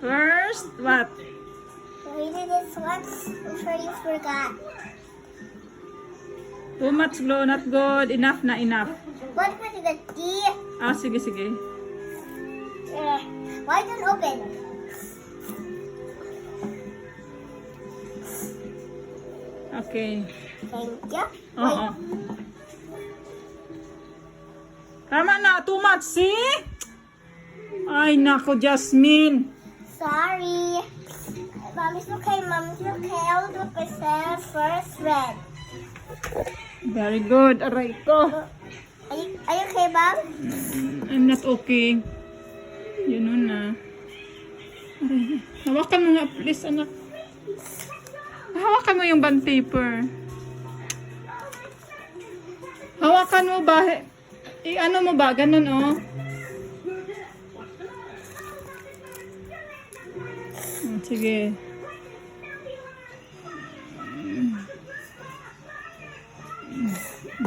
First, what? Really, this one? I'm sure you forgot. Too much glow, not good. Enough na, enough. What was the D? Ah, sige, sige. Uh, why don't open? Okay. Thank you. Oo. Tama na, too much, see? Ay, nako, Jasmine. Sorry. Mommy's okay, mommy's okay. I'll do myself first red. Very good. Aray ko. Are you, are you okay, Mom? I'm not okay. Yun nun na. Aray. Hawakan mo nga, please, anak. Hawakan mo yung bond paper. Hawakan mo ba? I ano mo ba? Ganun, oh. Sige.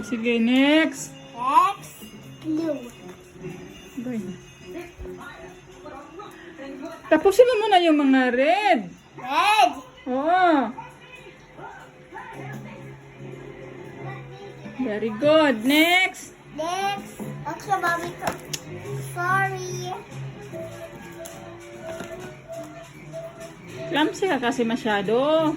Sige, next. Next, blue. Bay. Tapusin mo muna yung mga red. Red. Oo. Very good. Next. Next. Okay, mommy. Sorry. Clumsy ka kasi masyado.